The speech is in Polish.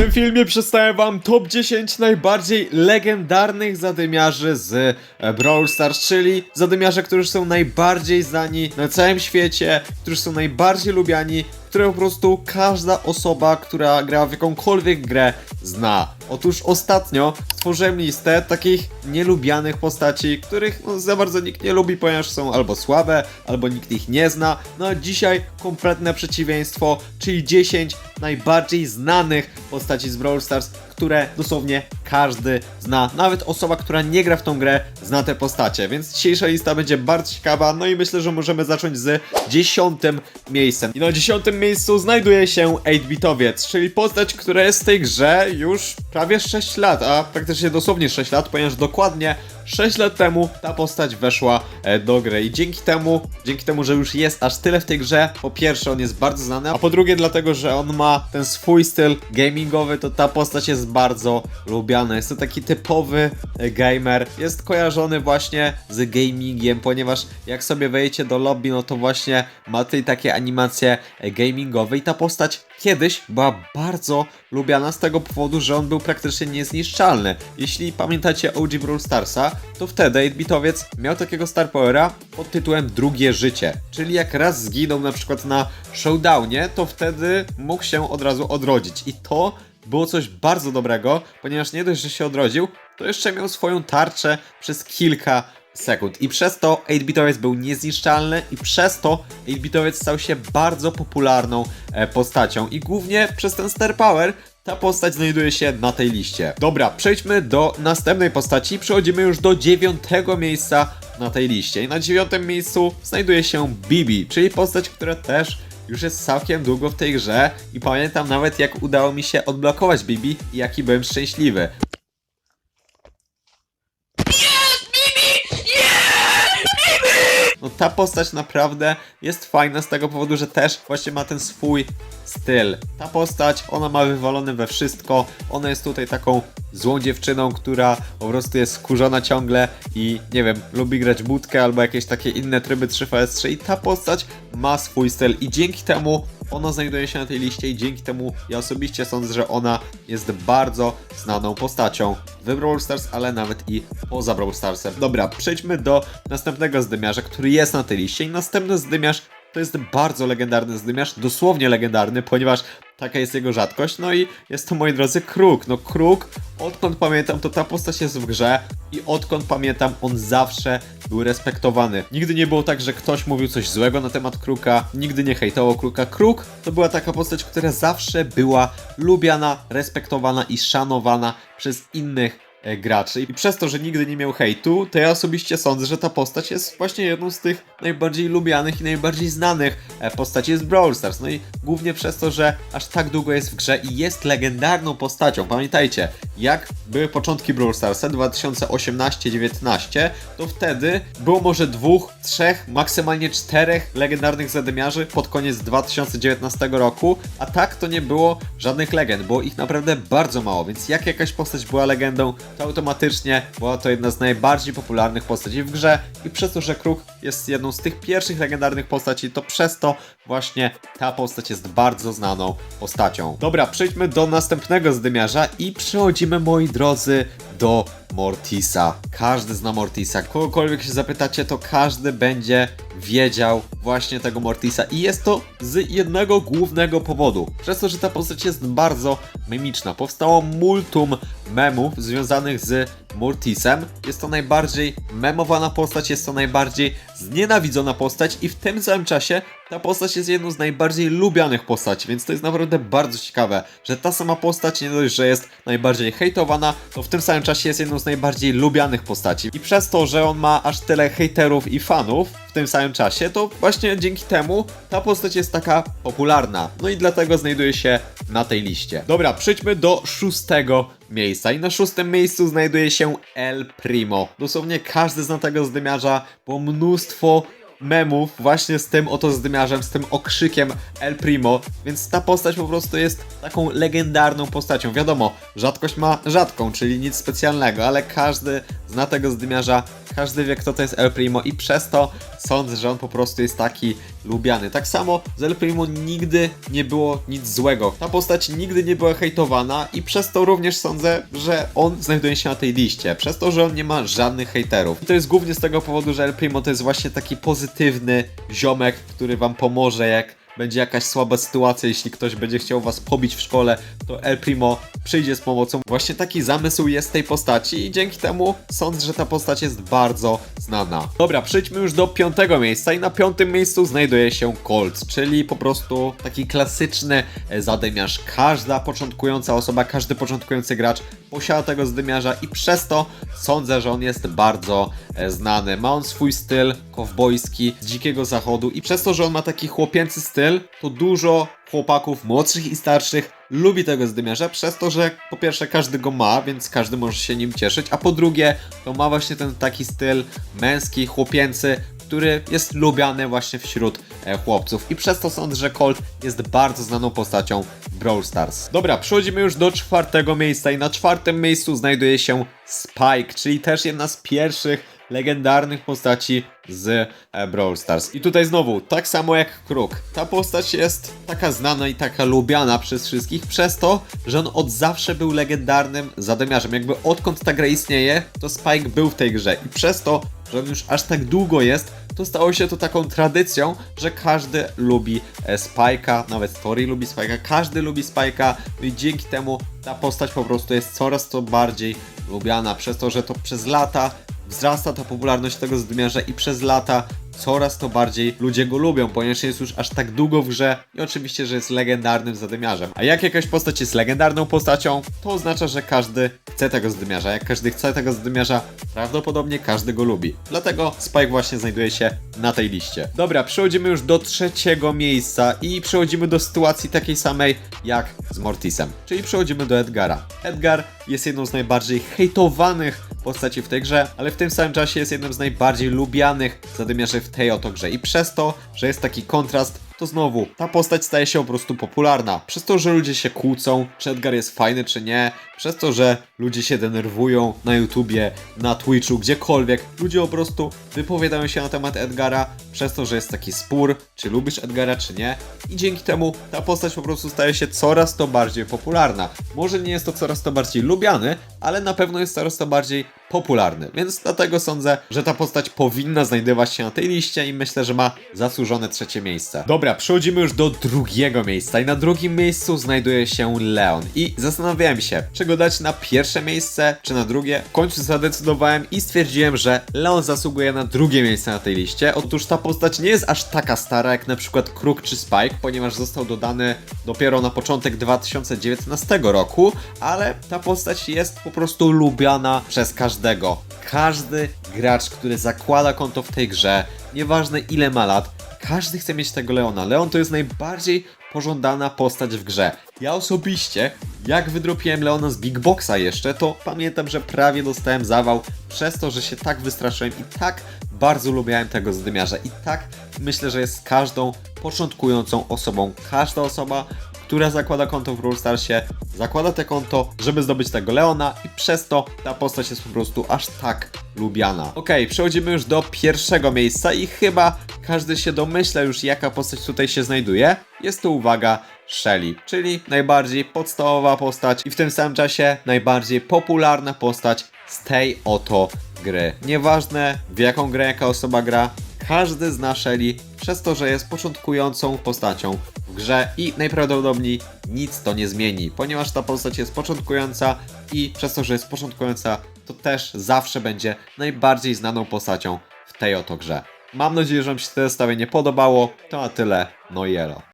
tym filmie przedstawię wam top 10 najbardziej legendarnych zadymiarzy z e, Brawl Stars, czyli zadymiarze, którzy są najbardziej znani na całym świecie, którzy są najbardziej lubiani, które po prostu każda osoba, która gra w jakąkolwiek grę zna. Otóż ostatnio stworzyłem listę takich nielubianych postaci, których no, za bardzo nikt nie lubi, ponieważ są albo słabe, albo nikt ich nie zna. No a dzisiaj kompletne przeciwieństwo, czyli 10 najbardziej znanych postaci z Brawl Stars, które dosłownie każdy zna. Nawet osoba, która nie gra w tą grę, zna te postacie. Więc dzisiejsza lista będzie bardzo ciekawa. No i myślę, że możemy zacząć z dziesiątym miejscem. I na dziesiątym miejscu znajduje się 8-bitowiec, czyli postać, która jest w tej grze już prawie 6 lat, a praktycznie dosłownie 6 lat, ponieważ dokładnie 6 lat temu ta postać weszła e, do gry i dzięki temu, dzięki temu, że już jest aż tyle w tej grze, po pierwsze on jest bardzo znany, a po drugie dlatego, że on ma ten swój styl gamingowy, to ta postać jest bardzo lubiana. Jest to taki typowy e, gamer, jest kojarzony właśnie z gamingiem, ponieważ jak sobie wejdziecie do lobby, no to właśnie ma tutaj takie animacje e, gamingowe i ta postać kiedyś była bardzo lubiana z tego powodu, że on był praktycznie niezniszczalny. Jeśli pamiętacie OG Brawl Starsa, to wtedy 8-bitowiec miał takiego star powera pod tytułem Drugie Życie. Czyli jak raz zginął na przykład na showdownie, to wtedy mógł się od razu odrodzić. I to było coś bardzo dobrego, ponieważ nie dość, że się odrodził, to jeszcze miał swoją tarczę przez kilka sekund. I przez to 8-bitowiec był niezniszczalny i przez to 8-bitowiec stał się bardzo popularną e, postacią. I głównie przez ten Star Power ta postać znajduje się na tej liście. Dobra, przejdźmy do następnej postaci. Przechodzimy już do dziewiątego miejsca na tej liście. I na dziewiątym miejscu znajduje się Bibi, czyli postać, która też już jest całkiem długo w tej grze i pamiętam nawet jak udało mi się odblokować Bibi i jaki byłem szczęśliwy. No ta postać naprawdę jest fajna z tego powodu, że też właśnie ma ten swój styl. Ta postać, ona ma wywalone we wszystko, ona jest tutaj taką złą dziewczyną, która po prostu jest skurzona ciągle i nie wiem, lubi grać budkę albo jakieś takie inne tryby 3vs3 i ta postać ma swój styl. I dzięki temu ona znajduje się na tej liście i dzięki temu ja osobiście sądzę, że ona jest bardzo znaną postacią w Brawl Stars, ale nawet i poza Brawl Starsem. Dobra, przejdźmy do następnego zdymiarza, który jest na tej liście i następny zdymiarz to jest bardzo legendarny zdymiarz, dosłownie legendarny, ponieważ taka jest jego rzadkość. No i jest to, moi drodzy, Kruk. No Kruk, odkąd pamiętam, to ta postać jest w grze i odkąd pamiętam, on zawsze był respektowany. Nigdy nie było tak, że ktoś mówił coś złego na temat Kruka, nigdy nie hejtował Kruka. Kruk to była taka postać, która zawsze była lubiana, respektowana i szanowana przez innych graczy. I przez to, że nigdy nie miał hejtu, to ja osobiście sądzę, że ta postać jest właśnie jedną z tych najbardziej lubianych i najbardziej znanych e, postaci z Brawl Stars. No i głównie przez to, że aż tak długo jest w grze i jest legendarną postacią. Pamiętajcie, jak były początki Brawl Starsa 2018-19, to wtedy było może dwóch, trzech, maksymalnie czterech legendarnych zadymiarzy pod koniec 2019 roku, a tak to nie było żadnych legend, było ich naprawdę bardzo mało, więc jak jakaś postać była legendą, to automatycznie była to jedna z najbardziej popularnych postaci w grze i przez to, że Kruk jest jedną z tych pierwszych legendarnych postaci, to przez to właśnie ta postać jest bardzo znaną postacią. Dobra, przejdźmy do następnego zdymiarza i przechodzimy, moi drodzy, do Mortisa. Każdy zna Mortisa. Kogokolwiek się zapytacie, to każdy będzie wiedział właśnie tego Mortisa. I jest to z jednego głównego powodu. Przez to, że ta postać jest bardzo memiczna. Powstało multum memów związanych z Mortisem. Jest to najbardziej memowana postać, jest to najbardziej znienawidzona postać i w tym samym czasie ta postać jest jedną z najbardziej lubianych postaci, więc to jest naprawdę bardzo ciekawe, że ta sama postać nie dość, że jest najbardziej hejtowana, to w tym samym czasie jest jedną z najbardziej lubianych postaci. I przez to, że on ma aż tyle hejterów i fanów w tym samym czasie, to właśnie dzięki temu ta postać jest taka popularna. No i dlatego znajduje się na tej liście. Dobra, przejdźmy do szóstego miejsca. I na szóstym miejscu znajduje się El Primo. Dosłownie każdy zna tego zdymiarza, bo mnóstwo memów właśnie z tym oto zdymiarzem, z tym okrzykiem El Primo, więc ta postać po prostu jest taką legendarną postacią. Wiadomo, rzadkość ma rzadką, czyli nic specjalnego, ale każdy zna tego zdymiarza, każdy wie kto to jest El Primo i przez to sądzę, że on po prostu jest taki lubiany. Tak samo z El Primo nigdy nie było nic złego. Ta postać nigdy nie była hejtowana i przez to również sądzę, że on znajduje się na tej liście. Przez to, że on nie ma żadnych hejterów. I to jest głównie z tego powodu, że El Primo to jest właśnie taki pozytywny ziomek, który wam pomoże jak będzie jakaś słaba sytuacja, jeśli ktoś będzie chciał was pobić w szkole, to El Primo przyjdzie z pomocą. Właśnie taki zamysł jest tej postaci i dzięki temu sądzę, że ta postać jest bardzo znana. Dobra, przejdźmy już do piątego miejsca i na piątym miejscu znajduje się Colt, czyli po prostu taki klasyczny e, zadymiarz. Każda początkująca osoba, każdy początkujący gracz posiada tego zdymiarza i przez to sądzę, że on jest bardzo e, znany. Ma on swój styl kowbojski z dzikiego zachodu i przez to, że on ma taki chłopięcy styl, to dużo chłopaków młodszych i starszych lubi tego zdymiarza przez to, że po pierwsze każdy go ma, więc każdy może się nim cieszyć, a po drugie to ma właśnie ten taki styl męski, chłopięcy, który jest lubiany właśnie wśród e, chłopców i przez to sądzę, że Colt jest bardzo znaną postacią Brawl Stars. Dobra, przechodzimy już do czwartego miejsca i na czwartym miejscu znajduje się Spike, czyli też jedna z pierwszych legendarnych postaci z e, Brawl Stars. I tutaj znowu, tak samo jak Kruk. Ta postać jest taka znana i taka lubiana przez wszystkich, przez to, że on od zawsze był legendarnym zadymiarzem. Jakby odkąd ta gra istnieje, to Spike był w tej grze. I przez to, że on już aż tak długo jest, to stało się to taką tradycją, że każdy lubi e, Spike'a, nawet Tori lubi Spike'a, każdy lubi Spike'a, i dzięki temu ta postać po prostu jest coraz to bardziej lubiana, przez to, że to przez lata wzrasta ta popularność tego zdymiarza i przez lata coraz to bardziej ludzie go lubią, ponieważ jest już aż tak długo w grze i oczywiście, że jest legendarnym zadymiarzem. A jak jakaś postać jest legendarną postacią, to oznacza, że każdy chce tego zdymiarza. Jak każdy chce tego zdymiarza, prawdopodobnie każdy go lubi. Dlatego Spike właśnie znajduje się na tej liście. Dobra, przechodzimy już do trzeciego miejsca i przechodzimy do sytuacji takiej samej jak z Mortisem, czyli przechodzimy do Edgara. Edgar jest jedną z najbardziej hejtowanych postaci w tej grze, ale w tym samym czasie jest jednym z najbardziej lubianych zadymiarzy w tej oto grze i przez to, że jest taki kontrast, to znowu ta postać staje się po prostu popularna. Przez to, że ludzie się kłócą, czy Edgar jest fajny, czy nie, przez to, że ludzie się denerwują na YouTubie, na Twitchu, gdziekolwiek, ludzie po prostu wypowiadają się na temat Edgara, przez to, że jest taki spór, czy lubisz Edgara, czy nie, i dzięki temu ta postać po prostu staje się coraz to bardziej popularna. Może nie jest to coraz to bardziej lubiany, ale na pewno jest coraz to bardziej popularny, więc dlatego sądzę, że ta postać powinna znajdować się na tej liście i myślę, że ma zasłużone trzecie miejsce. Dobra, przechodzimy już do drugiego miejsca i na drugim miejscu znajduje się Leon i zastanawiałem się, czy go dać na pierwsze miejsce, czy na drugie. W końcu zadecydowałem i stwierdziłem, że Leon zasługuje na drugie miejsce na tej liście. Otóż ta postać nie jest aż taka stara jak na przykład Kruk czy Spike, ponieważ został dodany dopiero na początek 2019 roku, ale ta postać jest po prostu lubiana przez każdego. Każdy gracz, który zakłada konto w tej grze, nieważne ile ma lat, każdy chce mieć tego Leona. Leon to jest najbardziej pożądana postać w grze. Ja osobiście, jak wydropiłem Leona z Big Boxa jeszcze, to pamiętam, że prawie dostałem zawał przez to, że się tak wystraszyłem i tak bardzo lubiałem tego zdymiarza. I tak myślę, że jest każdą początkującą osobą. Każda osoba, która zakłada konto w Brawl zakłada te konto, żeby zdobyć tego Leona i przez to ta postać jest po prostu aż tak lubiana. Okej, przechodzimy już do pierwszego miejsca i chyba każdy się domyśla już jaka postać tutaj się znajduje. Jest to uwaga Shelly, czyli najbardziej podstawowa postać i w tym samym czasie najbardziej popularna postać z tej oto gry. Nieważne w jaką grę jaka osoba gra, każdy zna Shelly przez to, że jest początkującą postacią w grze i najprawdopodobniej nic to nie zmieni, ponieważ ta postać jest początkująca i przez to, że jest początkująca, to też zawsze będzie najbardziej znaną postacią w tej oto grze. Mam nadzieję, że Wam się to zestawienie podobało. To na tyle. No i elo.